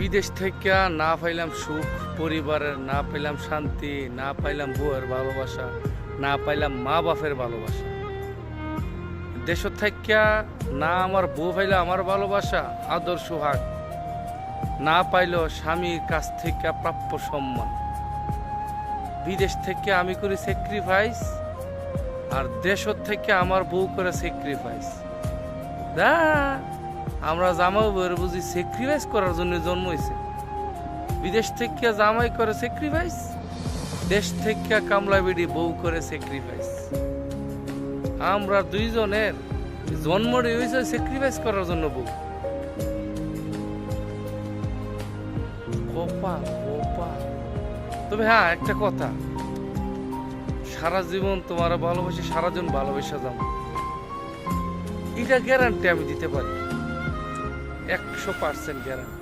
বিদেশ থেকে না পাইলাম সুখ, পরিবারের না পাইলাম শান্তি, না পাইলাম বউয়ের ভালোবাসা, না পাইলাম মা বাপের ভালোবাসা। দেশ থেকে না আমার বউ পাইলে আমার ভালোবাসা, আদর সুহাগ। না পাইল স্বামীর কাছ থেকে প্রাপ্য সম্মান। বিদেশ থেকে আমি করি স্যাক্রিফাইস আর দেশ থেকে আমার বউ করে স্যাক্রিফাইস দা আমরা জামাই বউয়ের বুঝি স্যাক্রিফাইস করার জন্য জন্ম হয়েছে। বিদেশ থেকে জামাই করে স্যাক্রিফাইস দেশ থেকে কামলা বিড়ি বউ করে স্যাক্রিফাইস আমরা দুইজনের জন্মটি হয়েছে স্যাক্রিফাইস করার জন্য বউ। তবে হ্যাঁ একটা কথা। সারা জীবন তোমার ভালোবাসি সারা জীবন ভালোবেসে যাব এটা গ্যারান্টি আমি দিতে পারি। একশো পার্সেন্ট গ্যারান্টি